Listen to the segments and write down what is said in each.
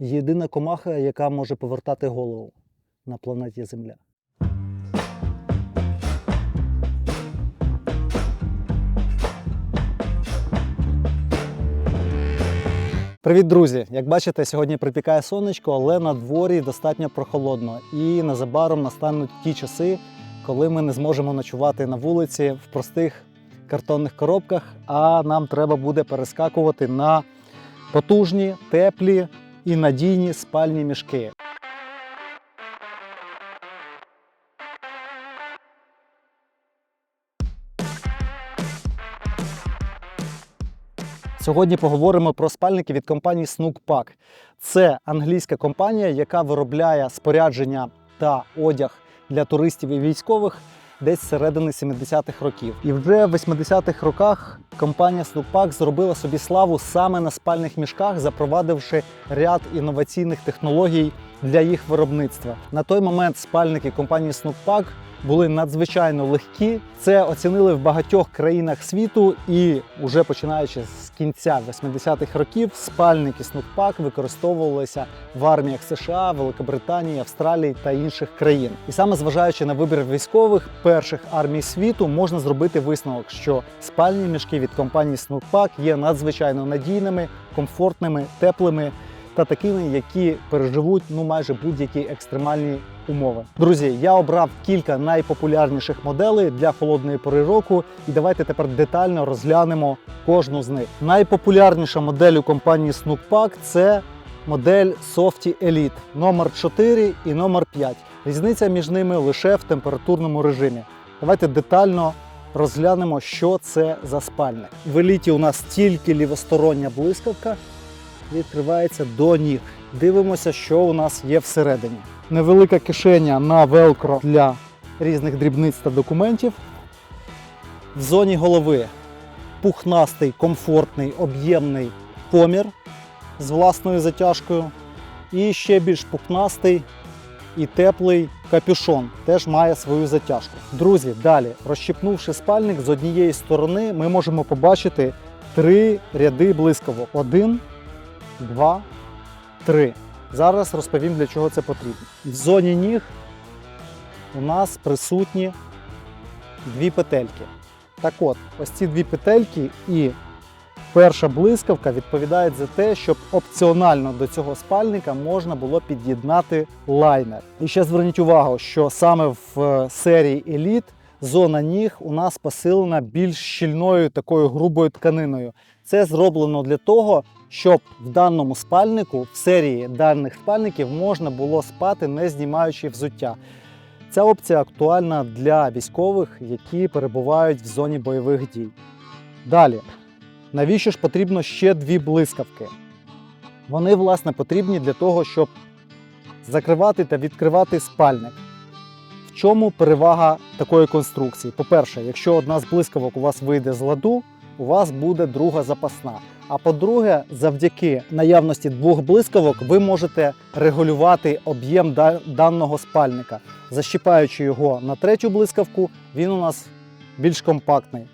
Єдина комаха, яка може повертати голову на планеті Земля. Привіт, друзі! Як бачите, сьогодні припікає сонечко, але на дворі достатньо прохолодно. І незабаром настануть ті часи, коли ми не зможемо ночувати на вулиці в простих картонних коробках, а нам треба буде перескакувати на потужні, теплі і надійні спальні мішки. Сьогодні поговоримо про спальники від компанії Snook Pack. Це англійська компанія, яка виробляє спорядження та одяг для туристів і військових десь середини 70-х років. І вже в 80-х роках компанія Snook зробила собі славу саме на спальних мішках, запровадивши ряд інноваційних технологій для їх виробництва. На той момент спальники компанії Snook були надзвичайно легкі. Це оцінили в багатьох країнах світу, і уже починаючи з кінця 80-х років, спальники Снукпак використовувалися в арміях США, Великобританії, Австралії та інших країн. І саме зважаючи на вибір військових перших армій світу, можна зробити висновок, що спальні мішки від компанії Снукпак є надзвичайно надійними, комфортними, теплими та такими, які переживуть ну майже будь-які екстремальні умови. Друзі, я обрав кілька найпопулярніших моделей для холодної пори року, і давайте тепер детально розглянемо кожну з них. Найпопулярніша модель у компанії Snook Pack – це модель Softy Elite номер 4 і номер 5. Різниця між ними лише в температурному режимі. Давайте детально розглянемо, що це за спальник. В еліті у нас тільки лівостороння блискавка відкривається до ніг. Дивимося, що у нас є всередині. Невелика кишеня на велкро для різних дрібниць та документів. В зоні голови пухнастий, комфортний, об'ємний помір з власною затяжкою. І ще більш пухнастий і теплий капюшон теж має свою затяжку. Друзі, далі, розщепнувши спальник з однієї сторони, ми можемо побачити три ряди блискавок. Один, два, три. Зараз розповім, для чого це потрібно. В зоні ніг у нас присутні дві петельки. Так от, ось ці дві петельки і перша блискавка відповідають за те, щоб опціонально до цього спальника можна було під'єднати лайнер. І ще зверніть увагу, що саме в е, серії Elite зона ніг у нас посилена більш щільною такою грубою тканиною. Це зроблено для того, щоб в даному спальнику, в серії даних спальників, можна було спати, не знімаючи взуття. Ця опція актуальна для військових, які перебувають в зоні бойових дій. Далі, навіщо ж потрібно ще дві блискавки? Вони, власне, потрібні для того, щоб закривати та відкривати спальник. В чому перевага такої конструкції? По-перше, якщо одна з блискавок у вас вийде з ладу, у вас буде друга запасна. А по-друге, завдяки наявності двох блискавок ви можете регулювати об'єм даного спальника. Защіпаючи його на третю блискавку, він у нас більш компактний.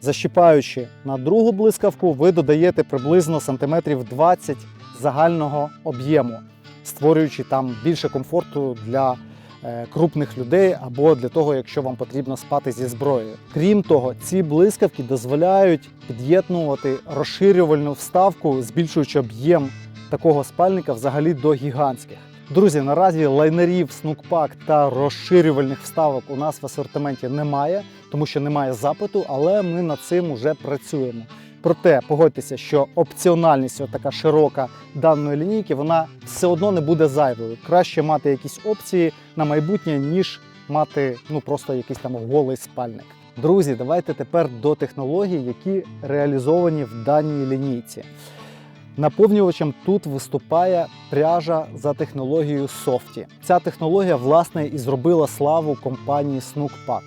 Защіпаючи на другу блискавку, ви додаєте приблизно сантиметрів 20 загального об'єму, створюючи там більше комфорту для е, крупних людей або для того, якщо вам потрібно спати зі зброєю. Крім того, ці блискавки дозволяють під'єднувати розширювальну вставку, збільшуючи об'єм такого спальника взагалі до гігантських. Друзі, наразі лайнерів, снукпак та розширювальних вставок у нас в асортименті немає, тому що немає запиту, але ми над цим уже працюємо. Проте погодьтеся, що опціональність, така широка даної лінійки, вона все одно не буде зайвою. Краще мати якісь опції на майбутнє, ніж мати ну просто якийсь там голий спальник. Друзі, давайте тепер до технологій, які реалізовані в даній лінійці. Наповнювачем тут виступає пряжа за технологією Softy. Ця технологія, власне, і зробила славу компанії Snook Pack.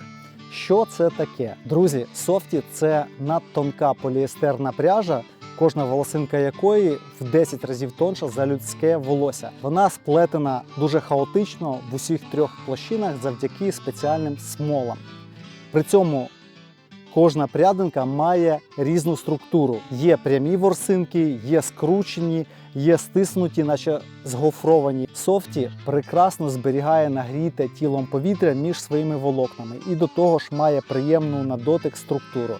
Що це таке? Друзі, Softy – це надтонка поліестерна пряжа, кожна волосинка якої в 10 разів тонша за людське волосся. Вона сплетена дуже хаотично в усіх трьох площинах завдяки спеціальним смолам. При цьому кожна прядинка має різну структуру. Є прямі ворсинки, є скручені, є стиснуті, наче згофровані. Софті прекрасно зберігає нагріте тілом повітря між своїми волокнами і до того ж має приємну на дотик структуру.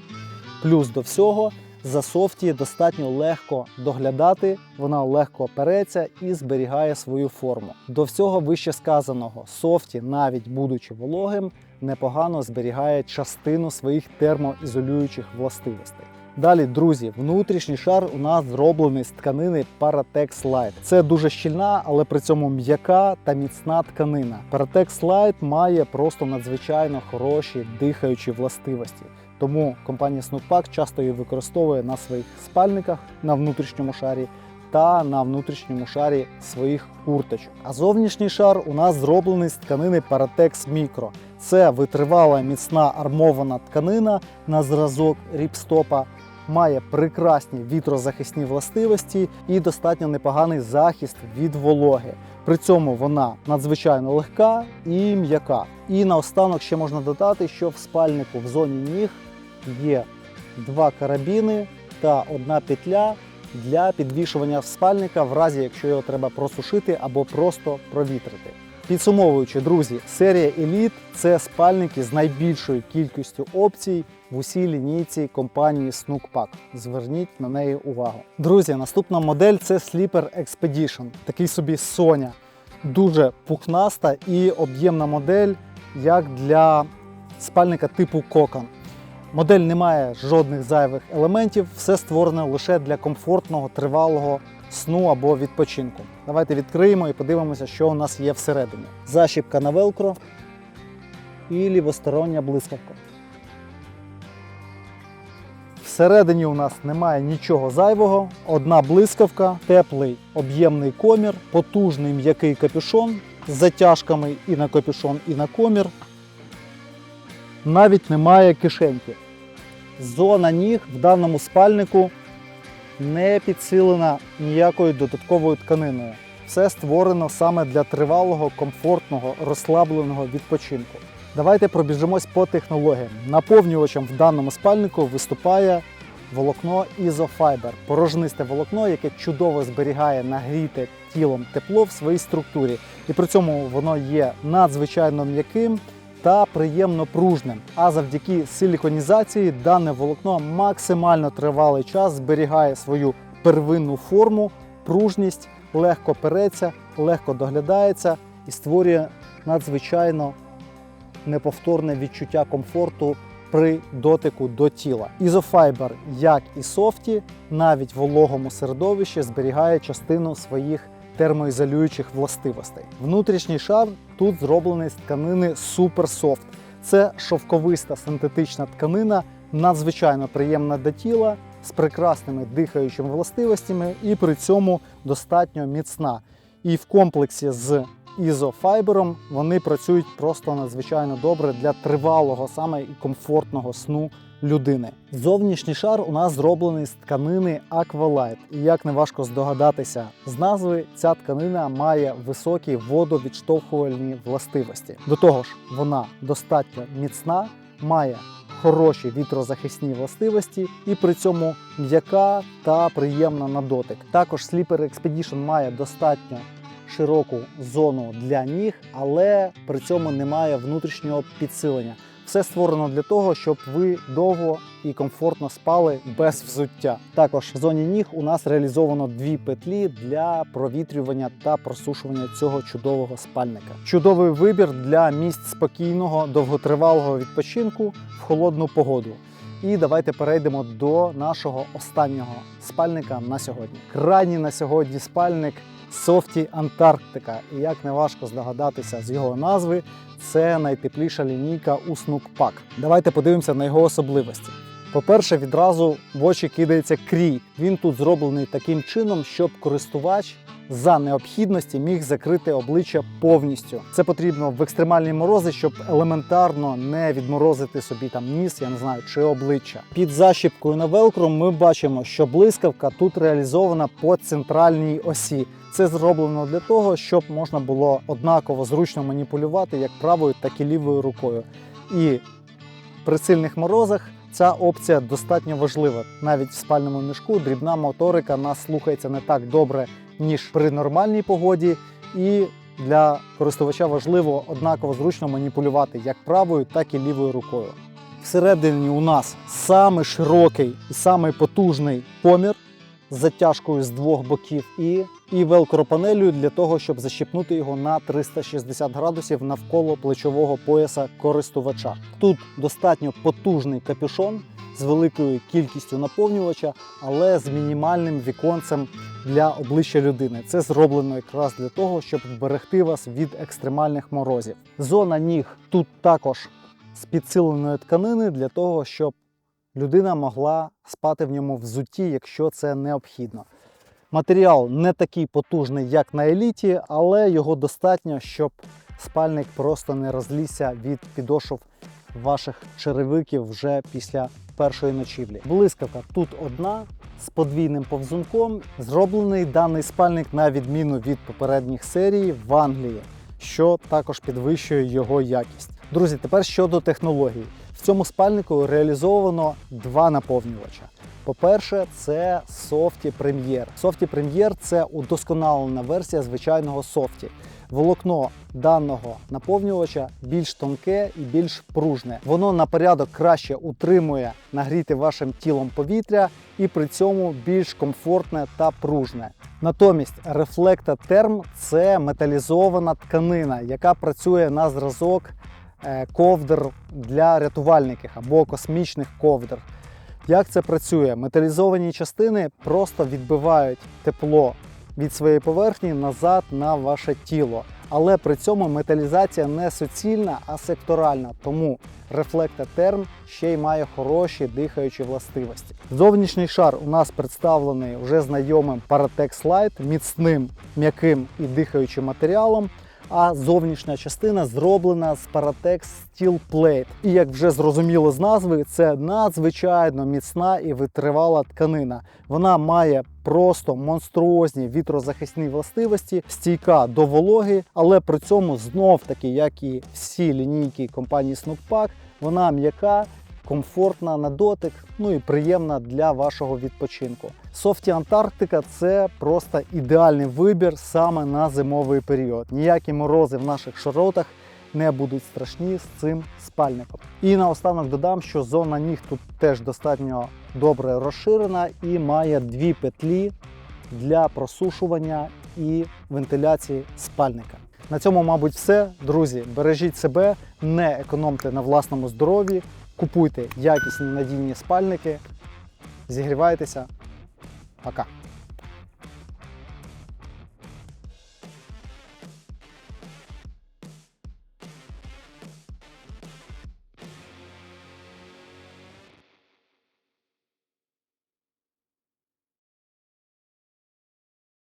Плюс до всього за софті достатньо легко доглядати, вона легко переться і зберігає свою форму. До всього вище сказаного, софті, навіть будучи вологим, непогано зберігає частину своїх термоізолюючих властивостей. Далі, друзі, внутрішній шар у нас зроблений з тканини Paratex Light. Це дуже щільна, але при цьому м'яка та міцна тканина. Paratex Light має просто надзвичайно хороші дихаючі властивості. Тому компанія Snookpack часто її використовує на своїх спальниках на внутрішньому шарі та на внутрішньому шарі своїх курточок. А зовнішній шар у нас зроблений з тканини Paratex Micro. Це витривала міцна армована тканина на зразок ріпстопа. Має прекрасні вітрозахисні властивості і достатньо непоганий захист від вологи. При цьому вона надзвичайно легка і м'яка. І наостанок ще можна додати, що в спальнику в зоні ніг є два карабіни та одна петля для підвішування спальника, в разі якщо його треба просушити або просто провітрити. Підсумовуючи, друзі, серія Elite – це спальники з найбільшою кількістю опцій в усій лінійці компанії Snook Pack. Зверніть на неї увагу. Друзі, наступна модель це Sleeper Expedition, такий собі Соня. Дуже пухнаста і об'ємна модель, як для спальника типу Кокон. Модель не має жодних зайвих елементів, все створено лише для комфортного, тривалого сну або відпочинку. Давайте відкриємо і подивимося, що у нас є всередині. Защіпка на велкро і лівостороння блискавка. Всередині у нас немає нічого зайвого, одна блискавка, теплий об'ємний комір, потужний м'який капюшон з затяжками і на капюшон, і на комір. Навіть немає кишеньки. Зона ніг в даному спальнику не підсилена ніякою додатковою тканиною. Все створено саме для тривалого, комфортного, розслабленого відпочинку. Давайте пробіжимось по технологіям. Наповнювачем в даному спальнику виступає волокно Isofiber, порожнисте волокно, яке чудово зберігає нагріте тілом тепло в своїй структурі. І при цьому воно є надзвичайно м'яким та приємно пружним. А завдяки силіконізації дане волокно максимально тривалий час зберігає свою первинну форму, пружність, легко переться, легко доглядається і створює надзвичайно неповторне відчуття комфорту при дотику до тіла. Ізофайбер, як і софті, навіть в вологому середовищі зберігає частину своїх термоізолюючих властивостей. Внутрішній шар тут зроблений з тканини Soft. Це шовковиста синтетична тканина, надзвичайно приємна до тіла, з прекрасними дихаючими властивостями і при цьому достатньо міцна. І в комплексі з ізофайбером вони працюють просто надзвичайно добре для тривалого саме і комфортного сну людини. Зовнішній шар у нас зроблений з тканини Aqualight. І як не важко здогадатися з назви, ця тканина має високі водовідштовхувальні властивості. До того ж, вона достатньо міцна, має хороші вітрозахисні властивості і при цьому м'яка та приємна на дотик. Також Sleeper Expedition має достатньо широку зону для ніг, але при цьому немає внутрішнього підсилення. Все створено для того, щоб ви довго і комфортно спали без взуття. Також в зоні ніг у нас реалізовано дві петлі для провітрювання та просушування цього чудового спальника. Чудовий вибір для місць спокійного, довготривалого відпочинку в холодну погоду. І давайте перейдемо до нашого останнього спальника на сьогодні. Крайній на сьогодні спальник Softy Антарктика. І як не важко здогадатися з його назви, це найтепліша лінійка у снукпак. Давайте подивимося на його особливості. По-перше, відразу в очі кидається крій. Він тут зроблений таким чином, щоб користувач за необхідності міг закрити обличчя повністю. Це потрібно в екстремальні морози, щоб елементарно не відморозити собі там ніс, я не знаю, чи обличчя. Під защіпкою на велкро ми бачимо, що блискавка тут реалізована по центральній осі. Це зроблено для того, щоб можна було однаково зручно маніпулювати як правою, так і лівою рукою. І при сильних морозах Ця опція достатньо важлива. Навіть в спальному мішку дрібна моторика нас слухається не так добре, ніж при нормальній погоді, і для користувача важливо однаково зручно маніпулювати як правою, так і лівою рукою. Всередині у нас самий широкий і самий потужний помір з затяжкою з двох боків і, і велкропанелью для того, щоб защіпнути його на 360 градусів навколо плечового пояса користувача. Тут достатньо потужний капюшон з великою кількістю наповнювача, але з мінімальним віконцем для обличчя людини. Це зроблено якраз для того, щоб вберегти вас від екстремальних морозів. Зона ніг тут також з підсиленої тканини для того, щоб людина могла спати в ньому взутті, якщо це необхідно. Матеріал не такий потужний, як на еліті, але його достатньо, щоб спальник просто не розлізся від підошов ваших черевиків вже після першої ночівлі. Блискавка тут одна з подвійним повзунком. Зроблений даний спальник на відміну від попередніх серій в Англії, що також підвищує його якість. Друзі, тепер щодо технологій. В цьому спальнику реалізовано два наповнювача. По-перше, це Softy Premier. Softy Premier – це удосконалена версія звичайного Softy. Волокно даного наповнювача більш тонке і більш пружне. Воно на порядок краще утримує нагріти вашим тілом повітря і при цьому більш комфортне та пружне. Натомість Reflecta Term – це металізована тканина, яка працює на зразок ковдр для рятувальників або космічних ковдр. Як це працює? Металізовані частини просто відбивають тепло від своєї поверхні назад на ваше тіло. Але при цьому металізація не суцільна, а секторальна. Тому Term ще й має хороші дихаючі властивості. Зовнішній шар у нас представлений вже знайомим Paratex Light, міцним, м'яким і дихаючим матеріалом. А зовнішня частина зроблена з Paratex Steel Plate. І як вже зрозуміло з назви, це надзвичайно міцна і витривала тканина. Вона має просто монструозні вітрозахисні властивості, стійка до вологи, але при цьому знов таки, як і всі лінійки компанії Snookpak, вона м'яка. Комфортна на дотик, ну і приємна для вашого відпочинку. Софті Антарктика це просто ідеальний вибір саме на зимовий період. Ніякі морози в наших широтах не будуть страшні з цим спальником. І наостанок додам, що зона ніг тут теж достатньо добре розширена і має дві петлі для просушування і вентиляції спальника. На цьому, мабуть, все. Друзі, бережіть себе, не економте на власному здоров'ї, купуйте якісні надійні спальники, зігрівайтеся. Пока!